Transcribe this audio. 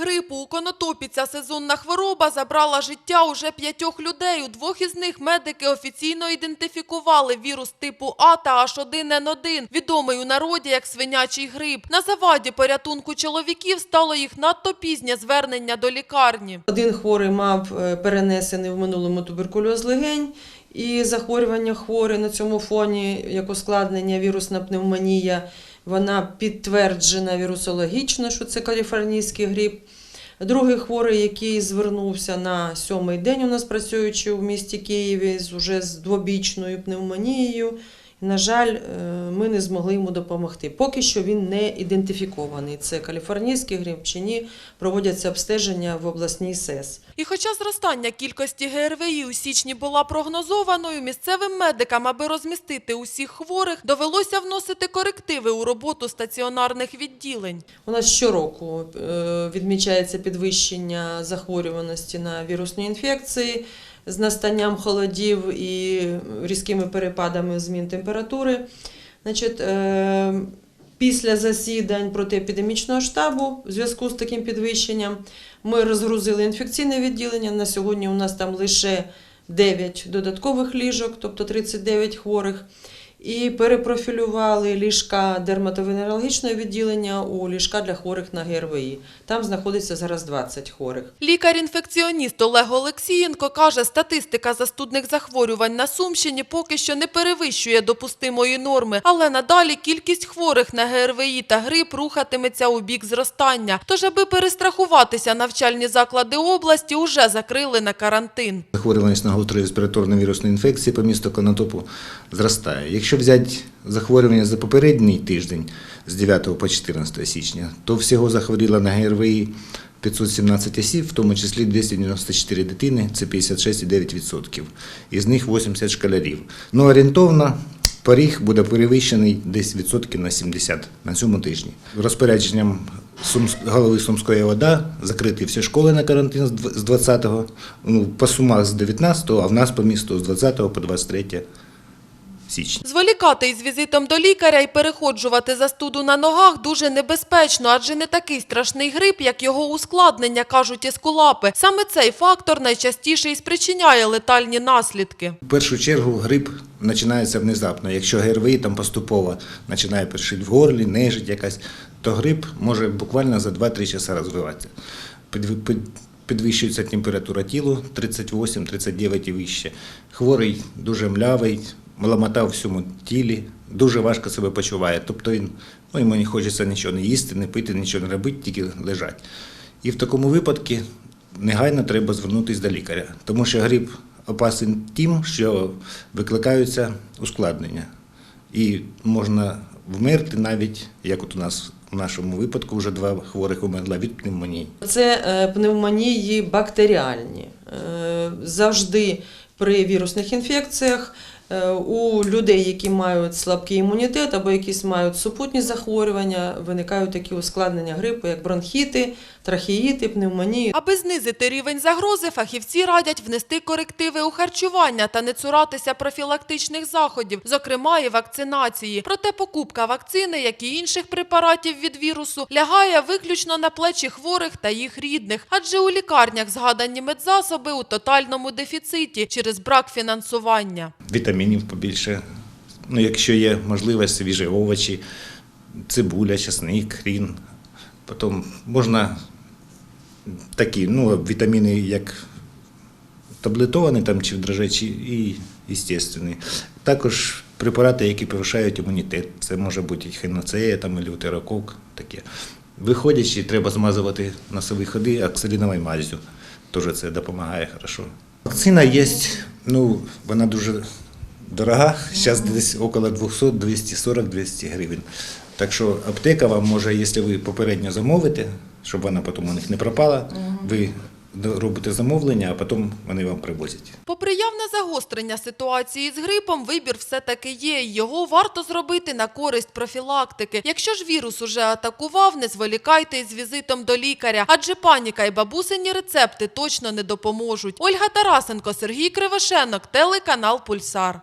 грипу у Конотопі ця сезонна хвороба забрала життя уже п'ятьох людей. У двох із них медики офіційно ідентифікували вірус типу А та H1N1, відомий у народі як свинячий грип. На заваді порятунку чоловіків стало їх надто пізнє звернення до лікарні. Один хворий мав е, перенесений в минулому туберкульоз легень, і захворювання хворе на цьому фоні, як ускладнення вірусна пневмонія, вона підтверджена вірусологічно, що це каліфорнійський гріб. Другий хворий, який звернувся на сьомий день у нас працюючи в місті Києві, з уже з двобічною пневмонією. На жаль, е, ми не змогли йому допомогти. Поки що він не ідентифікований. Це каліфорнійський чи ні. Проводяться обстеження в обласній СЕС. І хоча зростання кількості ГРВІ у січні була прогнозованою, місцевим медикам, аби розмістити усіх хворих, довелося вносити корективи у роботу стаціонарних відділень. У нас щороку е, відмічається підвищення захворюваності на вірусні інфекції з настанням холодів і різкими перепадами змін температури. Значить, е, після засідань протиепідемічного штабу в зв'язку з таким підвищенням ми розгрузили інфекційне відділення. На сьогодні у нас там лише 9 додаткових ліжок, тобто 39 хворих. І перепрофілювали ліжка дерматовенерологічного відділення у ліжка для хворих на ГРВІ. Там знаходиться зараз 20 хворих. Лікар-інфекціоніст Олег Олексієнко каже, статистика застудних захворювань на Сумщині поки що не перевищує допустимої норми, але надалі кількість хворих на ГРВІ та грип рухатиметься у бік зростання. Тож, аби перестрахуватися, навчальні заклади області уже закрили на карантин. Захворюваність на гостро-респіраторні вірусні інфекції по місту Конотопу зростає. Якщо взяти захворювання за попередній тиждень з 9 по 14 січня, то всього захворіло на ГРВІ 517 осіб, в тому числі 294 дитини, це 56,9%. Із них 80 школярів. Ну, орієнтовно поріг буде перевищений десь відсотків на 70 на цьому тижні. Розпорядженням голови Сумської ОДА закриті всі школи на карантин з 20-го, ну, по сумах з 19-го, а в нас по місту з 20 по 23 січня. Зволікати із візитом до лікаря і переходжувати застуду на ногах дуже небезпечно, адже не такий страшний грип, як його ускладнення, кажуть ескулапи. Саме цей фактор найчастіше і спричиняє летальні наслідки. В першу чергу грип починається внезапно. Якщо ГРВІ там поступово починає першить в горлі, нежить якась, то грип може буквально за 2-3 часа розвиватися. Підв- під- Підвищується температура тіла 38-39 і вище. Хворий дуже млявий, ламота в всьому тілі, дуже важко себе почуває. Тобто він, ну, йому не хочеться нічого не їсти, не пити, нічого не робити, тільки лежать. І в такому випадку негайно треба звернутися до лікаря, тому що грип опасен тим, що викликаються ускладнення. І можна вмерти навіть, як от у нас в нашому випадку вже два хворих умерла від пневмонії. Це е, пневмонії бактеріальні. Е, Завжди при вірусних інфекціях у людей, які мають слабкий імунітет або якісь мають супутні захворювання, виникають такі ускладнення грипу, як бронхіти, трахеїти, пневмонії. Аби знизити рівень загрози, фахівці радять внести корективи у харчування та не цуратися профілактичних заходів, зокрема і вакцинації. Проте покупка вакцини, як і інших препаратів від вірусу, лягає виключно на плечі хворих та їх рідних, адже у лікарнях згадані медзасоби у тотальному дефіциті через брак фінансування. Вітамінів побільше. Ну, якщо є можливість, свіжі овочі, цибуля, часник, хрін. Потім можна такі ну, вітаміни, як таблетовані там, чи в дрожжачі, і естественні. Також препарати, які повишають імунітет. Це може бути і хіноцея, там, лютерокок, таке. Виходячи, треба змазувати носові ходи оксаліновою мазю. Теж це допомагає хорошо. Вакцина є, ну, вона дуже дорога, зараз десь около 200, 240, 200 гривень. Так що аптека вам може, якщо ви попередньо замовите, щоб вона потім у них не пропала, ви робите замовлення, а потім вони вам привозять. Попри явне загострення ситуації з грипом, вибір все-таки є. Його варто зробити на користь профілактики. Якщо ж вірус уже атакував, не зволікайте із візитом до лікаря, адже паніка і бабусині рецепти точно не допоможуть. Ольга Тарасенко, Сергій Кривошенок, телеканал Пульсар.